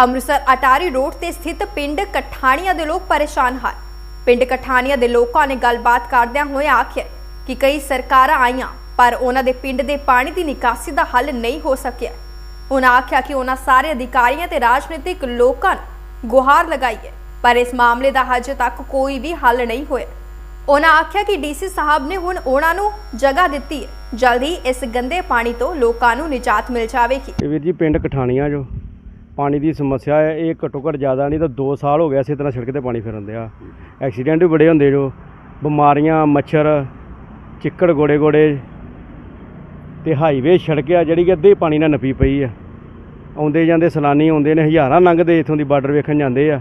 Amritsar Attari road ਤੇ ਸਥਿਤ ਪਿੰਡ ਕਠਾਣੀਆਂ ਦੇ ਲੋਕ ਪਰੇਸ਼ਾਨ ਹਨ। ਪਿੰਡ ਕਠਾਣੀਆਂ ਦੇ ਲੋਕਾਂ ਨੇ ਗੱਲਬਾਤ ਕਰਦਿਆਂ ਹੋਏ ਆਖਿਆ ਕਿ ਕਈ ਸਰਕਾਰਾਂ ਆਈਆਂ, ਪਰ ਉਹਨਾਂ ਦੇ ਪਿੰਡ ਦੇ ਪਾਣੀ ਦੀ ਨਿਕਾਸੀ ਦਾ ਹੱਲ ਨਹੀਂ ਹੋ ਸਕਿਆ। ਉਹਨਾਂ ਆਖਿਆ ਕਿ ਉਹਨਾਂ ਸਾਰੇ ਅਧਿਕਾਰੀਆਂ ਤੇ ਰਾਜਨੀਤਿਕ ਲੋਕਾਂ ਨੂੰ ਗੁਹਾਰ ਲਗਾਈ ਹੈ, ਪਰ ਇਸ ਮਾਮਲੇ ਦਾ ਹਜੇ ਤੱਕ ਕੋਈ ਵੀ ਹੱਲ ਨਹੀਂ ਹੋਇਆ। ਉਹਨਾਂ ਆਖਿਆ ਕਿ ਡੀਸੀ ਸਾਹਿਬ ਨੇ ਹੁਣ ਉਹਨਾਂ ਨੂੰ ਜਗ੍ਹਾ ਦਿੱਤੀ ਹੈ। ਜਲਦੀ ਇਸ ਗੰਦੇ ਪਾਣੀ ਤੋਂ ਲੋਕਾਂ ਨੂੰ ਨਿਜਾਤ ਮਿਲ ਜਾਵੇਗੀ। ਵੀਰ ਜੀ, ਪਿੰਡ ਕਠਾਣੀਆਂ ਜੋ ਪਾਣੀ ਦੀ ਸਮੱਸਿਆ ਹੈ, ਇਹ ਘੱਟੋ ਘੱਟ ਜ਼ਿਆਦਾ ਨਹੀਂ ਤਾਂ 2 ਸਾਲ ਹੋ ਗਿਆ ਇਸੇ ਤਰ੍ਹਾਂ ਸੜਕ ਤੇ ਪਾਣੀ ਫਿਰਨ ਦਿਆ ਐਕਸੀਡੈਂਟ ਵੀ ਬੜੇ ਹੁੰਦੇ ਜੋ, ਬਿਮਾਰੀਆਂ, ਮੱਛਰ, ਚਿੱਕੜ ਗੋੜੇ ਗੋੜੇ ਤੇ ਹਾਈਵੇ ਸੜਕ ਆ ਜਿਹੜੀ ਕਿ ਅੱਧੇ ਪਾਣੀ ਨਾਲ ਨਪੀ ਪਈ ਆ। ਆਉਂਦੇ ਜਾਂਦੇ ਸੈਲਾਨੀ ਆਉਂਦੇ ਨੇ, ਹਜ਼ਾਰਾਂ ਲੰਘਦੇ ਇੱਥੋਂ ਦੀ ਬਾਰਡਰ ਵੇਖਣ ਜਾਂਦੇ ਆ।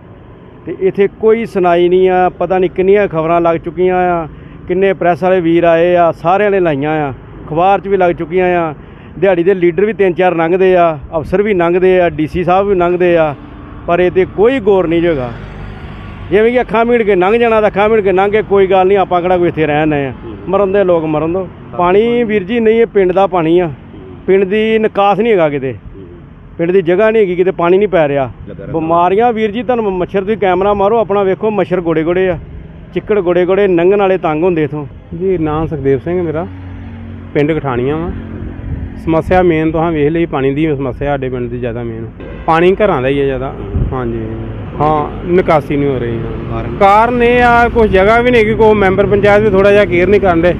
ਤੇ ਇੱਥੇ ਕੋਈ ਸੁਣਾਈ ਨਹੀਂ ਆ, ਪਤਾ ਨਹੀਂ ਕਿੰਨੀਆਂ ਖਬਰਾਂ ਲੱਗ ਚੁੱਕੀਆਂ ਆ, ਕਿੰਨੇ ਪ੍ਰੈਸ ਵਾਲੇ ਵੀਰ ਆਏ ਆ ਸਾਰਿਆਂ ਨੇ ਲਾਈਆਂ ਆ, ਅਖਬਾਰ 'ਚ ਵੀ ਲੱਗ ਚੁੱਕੀਆਂ ਆ। ਦਿਹਾੜੀ ਦੇ ਲੀਡਰ ਵੀ ਤਿੰਨ ਚਾਰ ਲੰਘਦੇ ਆ ਅਫਸਰ ਵੀ ਲੰਘਦੇ ਆ ਡੀਸੀ ਸਾਹਿਬ ਵੀ ਲੰਘਦੇ ਆ ਪਰ ਇਹ ਤੇ ਕੋਈ ਗੌਰ ਨਹੀਂ ਜਗਾ ਜਿਵੇਂ ਕਿ ਅੱਖਾਂ ਮੀੜ ਕੇ ਲੰਘ ਜਾਣਾ ਤਾਂ ਅੱਖਾਂ ਮੀੜ ਕੇ ਲੰਘ ਕੇ ਕੋਈ ਗੱਲ ਨਹੀਂ ਆਪਾਂ ਕਿਹੜਾ ਕੋਈ ਇੱਥੇ ਰਹਿਣੇ ਆ। ਮਰਨ ਦੇ ਲੋਕ ਮਰਨ ਦੋ। ਪਾਣੀ ਵੀਰ ਜੀ ਨਹੀਂ ਇਹ ਪਿੰਡ ਦਾ ਪਾਣੀ ਆ। ਪਿੰਡ ਦੀ ਨਿਕਾਸ ਨਹੀਂ ਹੈਗਾ ਕਿਤੇ। ਪਿੰਡ ਦੀ ਜਗ੍ਹਾ ਨਹੀਂ ਹੈਗੀ ਕਿਤੇ ਪਾਣੀ ਨਹੀਂ ਪੈ ਰਿਹਾ। ਬਿਮਾਰੀਆਂ ਵੀਰ ਜੀ ਤੁਹਾਨੂੰ ਮੱਛਰ ਤੁਸੀਂ ਕੈਮਰਾ ਮਾਰੋ ਆਪਣਾ ਵੇਖੋ ਮੱਛਰ ਗੋੜੇ ਗੋੜੇ ਆ। ਚਿੱਕੜ ਗੋੜੇ ਗੋੜੇ ਨੰਗਣ ਵਾਲੇ ਤੰਗ ਹੁੰਦੇ ਇਥੋਂ। ਜੀ ਨਾਂ ਸੁਖਦੇਵ ਸਿੰਘ ਮੇਰਾ। ਪਿੰਡ ਕਠਾਣੀਆਂ ਵਾ। ਸਮੱਸਿਆ ਮੇਨ ਤਾਂ ਵੇਖ ਲਈ ਪਾਣੀ ਦੀ ਸਮੱਸਿਆ ਸਾਡੇ ਪਿੰਡ ਦੀ ਜ਼ਿਆਦਾ ਮੇਨ ਪਾਣੀ ਘਰਾਂ ਦਾ ਹੀ ਹੈ ਜ਼ਿਆਦਾ। ਹਾਂਜੀ। ਹਾਂ ਨਿਕਾਸੀ ਨਹੀਂ ਹੋ ਰਹੀ। ਕਾਰਨ? ਇਹ ਆ ਕੁਝ ਜਗ੍ਹਾ ਵੀ ਨਹੀਂ ਕਿ ਕੋਈ ਮੈਂਬਰ ਪੰਚਾਇਤ ਵੀ ਥੋੜਾ ਜਿਹਾ ਕੇਅਰ ਨਹੀਂ ਕਰਦੇ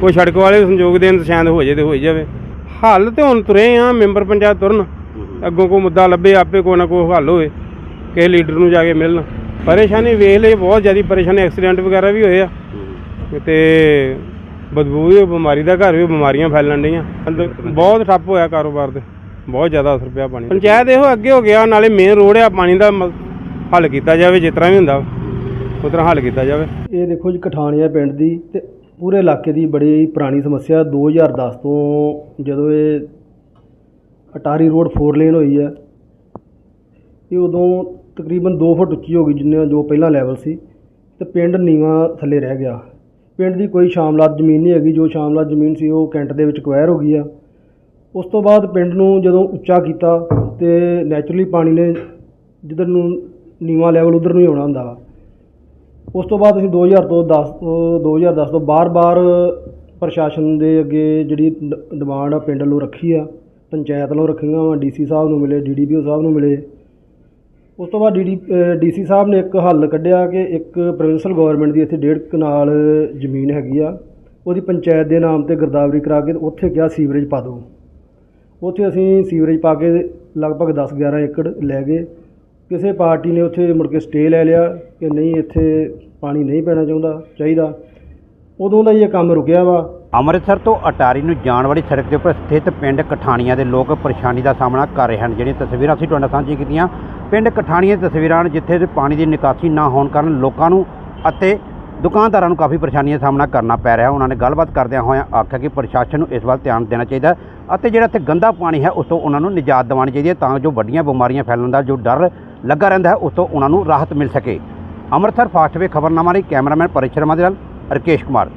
ਕੋਈ ਸੜਕ ਵਾਲੇ ਸੰਯੋਗ ਦੇਣ ਸ਼ਾਇਦ ਹੋ ਜੇ ਤੇ ਹੋ ਹੀ ਜਾਵੇ। ਹੱਲ ਤੇ ਹੁਣ ਤੁਰੇ ਆ ਮੈਂਬਰ ਪੰਚਾਇਤ ਤੁਰਨ। ਅੱਗੋਂ ਕੋਈ ਮੁੱਦਾ ਲੱਭੇ ਆਪੇ ਕੋਈ ਨਾ ਕੋਈ ਹੱਲ ਹੋਵੇ। ਕਿਸੇ ਲੀਡਰ ਨੂੰ ਜਾ ਕੇ ਮਿਲਣ। ਪਰੇਸ਼ਾਨੀ ਵੇਖ ਲਈ ਬਹੁਤ ਜ਼ਿਆਦਾ ਪਰੇਸ਼ਾਨੀ ਐਕਸੀਡੈਂਟ ਵਗੈਰਾ ਵੀ ਹੋਏ ਆ। ਤੇ ਬਦਬੂ ਵੀ ਬਿਮਾਰੀ ਦਾ ਘਰ ਵੀ ਬਿਮਾਰੀਆਂ ਫੈਲਣ ਡੀਆਂ ਬਹੁਤ ਠੱਪ ਹੋਇਆ ਕਾਰੋਬਾਰ ਤੇ। ਬਹੁਤ ਜ਼ਿਆਦਾ ਅਸਰ ਪਿਆ ਪਾਣੀ ਪੰਚਾਇਤ ਇਹੋ ਅੱਗੇ ਹੋ ਗਿਆ ਨਾਲੇ ਮੇਨ ਰੋਡ ਆ ਪਾਣੀ ਦਾ ਹੱਲ ਕੀਤਾ ਜਾਵੇ ਜਿਸ ਤਰ੍ਹਾਂ ਵੀ ਹੁੰਦਾ ਉਸ ਤਰ੍ਹਾਂ ਹੱਲ ਕੀਤਾ ਜਾਵੇ। ਇਹ ਦੇਖੋ ਜੀ ਕਠਾਣੀਆ ਪਿੰਡ ਦੀ ਤੇ ਪੂਰੇ ਇਲਾਕੇ ਦੀ ਬੜੀ ਪੁਰਾਣੀ ਸਮੱਸਿਆ 2010 ਤੋਂ ਜਦੋਂ ਇਹ ਅਟਾਰੀ ਰੋਡ 4 ਲੇਨ ਹੋਈ ਹੈ ਇਹ ਉਦੋਂ ਤਕਰੀਬਨ 2 ਫੁੱਟ ਉੱਚੀ ਹੋ ਗਈ ਜਿੰਨਾ ਜੋ ਪਹਿਲਾਂ ਲੈਵਲ ਸੀ। ਤੇ ਪਿੰਡ ਨੀਵਾਂ ਥੱਲੇ ਰਹਿ ਗਿਆ। ਪਿੰਡ ਦੀ ਕੋਈ ਸ਼ਾਮਲਾਤ ਜ਼ਮੀਨ ਨਹੀਂ ਹੈਗੀ, ਜੋ ਸ਼ਾਮਲਾਤ ਜ਼ਮੀਨ ਸੀ ਉਹ ਕੈਂਟ ਦੇ ਵਿੱਚ ਕੁਐਰ ਹੋ ਗਈ ਆ। ਉਸ ਤੋਂ ਬਾਅਦ ਪਿੰਡ ਨੂੰ ਜਦੋਂ ਉੱਚਾ ਕੀਤਾ ਤੇ ਨੈਚੁਰਲੀ ਪਾਣੀ ਨੇ ਜਿੱਧਰ ਨੂੰ ਨੀਵਾਂ ਲੈਵਲ ਉਧਰ ਨੂੰ ਹੀ ਆਉਣਾ ਹੁੰਦਾ ਵਾ। ਉਸ ਤੋਂ ਬਾਅਦ ਅਸੀਂ 2000 ਤੋਂ 10 ਤੋਂ 2010 ਤੋਂ ਬਾਰ-ਬਾਰ ਪ੍ਰਸ਼ਾਸਨ ਦੇ ਅੱਗੇ ਜਿਹੜੀ ਡ- ਡਿਮਾਂਡ ਆ, ਪਿੰਡ ਵੱਲੋਂ ਰੱਖੀ ਆ, ਪੰਚਾਇਤ ਵੱਲੋਂ ਰੱਖੀਆਂ ਵਾ ਡੀਸੀ ਸਾਹਿਬ ਨੂੰ ਮਿਲੇ ਡੀਡੀਪੀਓ ਸਾਹਿਬ ਨੂੰ ਮਿਲੇ। ਉਸ ਤੋਂ ਬਾਅਦ ਡੀਡੀ ਡੀਸੀ ਸਾਹਿਬ ਨੇ ਇੱਕ ਹੱਲ ਕੱਢਿਆ ਕਿ ਇੱਕ ਪ੍ਰੋਵਿੰਸ਼ਲ ਗਵਰਨਮੈਂਟ ਦੀ ਇੱਥੇ ਡੇਢ ਕਨਾਲ ਜ਼ਮੀਨ ਹੈਗੀ ਆ, ਉਹਦੀ ਪੰਚਾਇਤ ਦੇ ਨਾਮ ਤੇ ਗਰਦਾਵਰੀ ਕਰਾ ਕੇ ਉੱਥੇ ਕਿਹਾ ਸੀਵਰੇਜ ਪਾ ਦਿਓ। ਉੱਥੇ ਅਸੀਂ ਸੀਵਰੇਜ ਪਾ ਕੇ ਲਗਭਗ 10 11 ਏਕੜ ਲੈ ਗਏ। ਕਿਸੇ ਪਾਰਟੀ ਨੇ ਉੱਥੇ ਮੁੜ ਕੇ ਸਟੇ ਲੈ ਲਿਆ ਕਿ ਨਹੀਂ, ਇੱਥੇ ਪਾਣੀ ਨਹੀਂ ਪੈਣਾ ਚਾਹੁੰਦਾ, ਚਾਹੀਦਾ। ਉਦੋਂ ਦਾ ਹੀ ਇਹ ਕੰਮ ਰੁਕਿਆ ਵਾ। ਅੰਮ੍ਰਿਤਸਰ ਤੋਂ ਅਟਾਰੀ ਨੂੰ ਜਾਣ ਵਾਲੀ ਸੜਕ ਦੇ ਉੱਪਰ ਸਥਿਤ ਪਿੰਡ ਕਠਾਣੀਆਂ ਦੇ ਲੋਕ ਪਰੇਸ਼ਾਨੀ ਦਾ ਸਾਹਮਣਾ ਕਰ ਰਹੇ ਹਨ। ਜਿਹੜੀਆਂ ਤਸਵੀਰਾਂ ਅਸੀਂ ਤੁਹਾਡੇ ਨਾਲ ਸਾਂਝੀਆਂ ਕੀਤੀਆਂ ਪਿੰਡ ਕਠਾਣੀਆਂ ਤਸਵੀਰਾਂ ਹਨ, ਜਿੱਥੇ ਪਾਣੀ ਦੀ ਨਿਕਾਸੀ ਨਾ ਹੋਣ ਕਾਰਨ ਲੋਕਾਂ ਨੂੰ ਅਤੇ ਦੁਕਾਨਦਾਰਾਂ ਨੂੰ ਕਾਫੀ ਪਰੇਸ਼ਾਨੀਆਂ ਦਾ ਸਾਹਮਣਾ ਕਰਨਾ ਪੈ ਰਿਹਾ ਉਹਨਾਂ ਨੇ ਗੱਲਬਾਤ ਕਰਦਿਆਂ ਹੋਇਆਂ ਆਖਿਆ ਕਿ ਪ੍ਰਸ਼ਾਸਨ ਨੂੰ ਇਸ ਵੱਲ ਧਿਆਨ ਦੇਣਾ ਚਾਹੀਦਾ ਅਤੇ ਜਿਹੜਾ ਇੱਥੇ ਗੰਦਾ ਪਾਣੀ ਹੈ, ਉਸ ਤੋਂ ਉਹਨਾਂ ਨੂੰ ਨਿਜਾਤ ਦਿਵਾਉਣੀ ਚਾਹੀਦੀ ਹੈ ਤਾਂ ਜੋ ਵੱਡੀਆਂ ਬਿਮਾਰੀਆਂ ਫੈਲਣ ਦਾ ਜੋ ਡਰ ਲੱਗਾ ਰਹਿੰਦਾ ਹੈ, ਉਸ ਤੋਂ ਉਹਨਾਂ ਨੂੰ ਰਾਹਤ ਮਿਲ ਸਕੇ। ਅੰਮ੍ਰਿਤਸਰ ਫਾਸਟਵੇ ਖਬਰਨਾਮਾ ਲਈ ਕੈਮਰਾਮੈਨ ਪਰਿਸ਼ ਸ਼ਰਮਾ ਦੇ ਨਾਲ ਰਕੇਸ਼ ਕੁਮਾਰ।